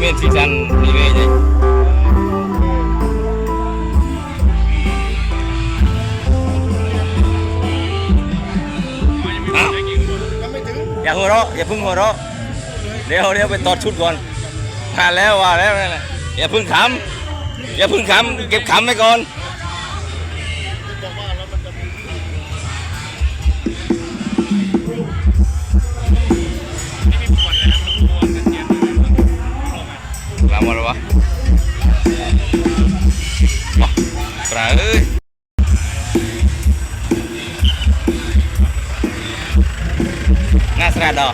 เม็ดสีจันนี่เว้จ๊อย่าหัวเราะอย่าพึ่งหัวเราะเดี๋ยวเดี๋ยวไปตอดชุดก่อนผ่านแล้วว่าแล้วอย่าพึ่งขำอย่าพึ่งขำเก็บขำไว้ก่อนไม่มีปวดเลยนะมันปว មករបស់បោះប្រើអើយណាស្រាដោះ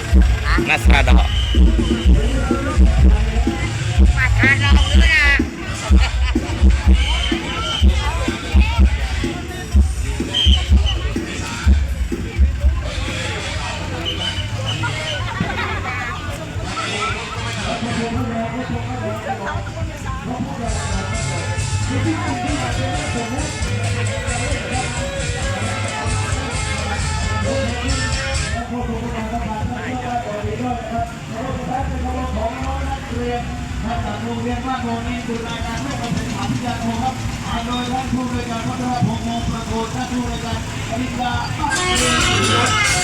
ណាស្រាដោះមកថាដល់ហ្នឹងណា ลาเอ้ยน่าสระดอกน่าสระดอกมาทานเราด้วยน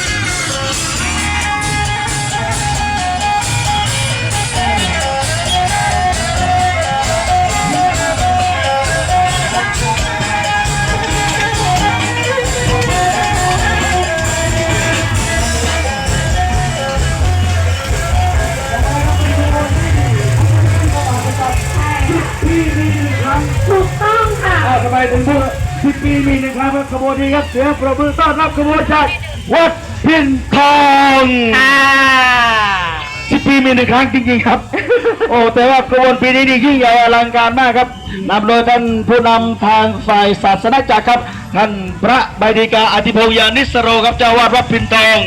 50 ปีมีหนึ่งครั้งครับขบวนนี้ครับเสียงประมือต้อนรับขบวนจากวัดพินทอง10 ปีมีหนึ่งครั้งจริงๆครับ โอ้แต่ว่าขบวนปีนี้นี่ยิ่งใหญ่อลังการมากครับนำโดยท่านผู้นำทางฝ่ายศาสนาจักรครับ ท่านพระบดีกาอธิพงยานิสโรครับเจ้าวาดวัดพินทอง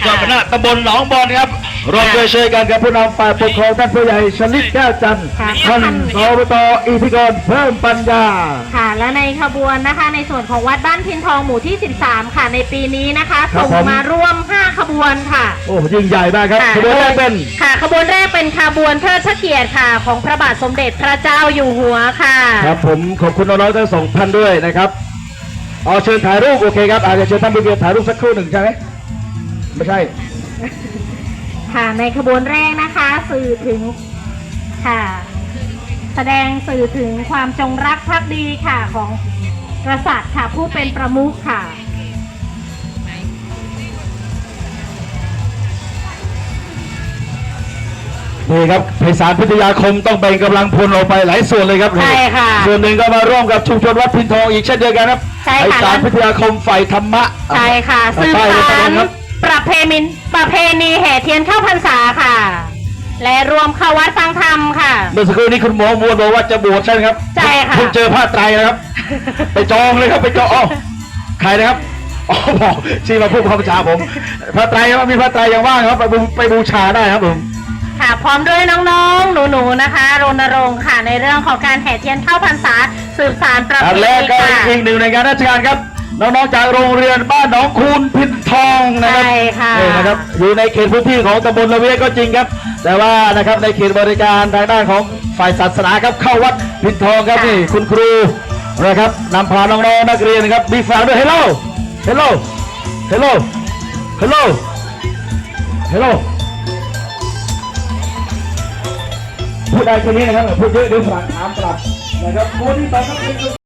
เจ้าคณะตำบลหนองบอนครับ ร่วมด้วยช่วยกันกับผู้นำฝ่ายปกครองท่านผู้ใหญ่ชลิตแก้วจันทร์ค่ะ ท่านอบตอิทธิกรเพิ่มปัญญา ค่ะ และในขบวนนะคะ ในส่วนของวัดบ้านพินทองหมู่ที่ 13 ค่ะ ในปีนี้นะคะครับส่งผม มาร่วม 5 ขบวนค่ะโอ้ยิ่งใหญ่มากครับค่ะขบวนแรกเป็นค่ะ ขบวนแรกเป็นขบวนเทิดพระเกียรติค่ะ ของพระบาทสมเด็จพระเจ้าอยู่หัวค่ะ ครับผมขอบคุณน้องๆทั้งสองท่านด้วยนะครับเอาเชิญถ่ายรูปโอเคครับอาจจะเชิญท่านผู้เกียรติถ่ายรูปสักครู่หนึ่งใช่ไหมไม่ใช่ ค่ะในขบวนแรกนะคะ สื่อถึงค่ะ แสดงสื่อถึงความจงรักภักดีค่ะของกษัตริย์ค่ะผู้เป็นประมุขค่ะ นี่ครับไพศาลพิทยาคมต้องแบ่งกำลังพลออกไปหลายส่วนเลยครับใช่ค่ะส่วนหนึ่งก็มาร่วมกับชุมชนวัดพินทองอีกเช่นเดียวกันครับใช่ไพค่ะศาลพิทยาคมฝ่ายธรรมะใช่ค่ะเอาสืบป้ายไว้สาตรงรนั้นครับ ประเพณีประเพณีแห่เทียนเข้าพรรษาค่ะ และรวมเข้าวัดฟังธรรมค่ะ เมื่อสักครู่นี้คุณหมอมวลบอกว่าจะบวชใช่ไหมครับใช่ค่ะเพิ่งเจอผ้าไตรนะครับ ไปจองเลยครับไปจองอ๋อใครนะครับอ๋อบอกชี้มาพูดคำประชาผมพระไตรครับมีพระไตรยังว่างครับ ไปบูไปบูชาได้ครับผมค่ะพร้อมด้วยน้องๆ หนูๆนะคะรณรงค์ค่ะในเรื่องของการแห่เทียนเข้าพรรษาสืบสารประเพอันณีแรกก็ค่ะ อีกหนึ่งในงานราชการครับ น้องๆจากโรงเรียนบ้านหนองคูนพินทองนะครับใช่ค่ะนี่นะครับอยู่ในเขตพื้นที่ของตำบลละเวียก็จริงครับ แต่ว่านะครับในเขตบริการทางด้านของฝ่ายศาสนาครับเข้าวัดพินทองครับนี่คุณครูนะครับนำพาน้องๆนักเรียนนะครับมีฝากด้วยเฮลโลเฮลโลเฮลโลเฮลโลเฮลโลพูดได้แค่นี้นะครับพูดเยอะเดี๋ยวฝรั่งถามกลับนะครับโมนี่ต่อครับ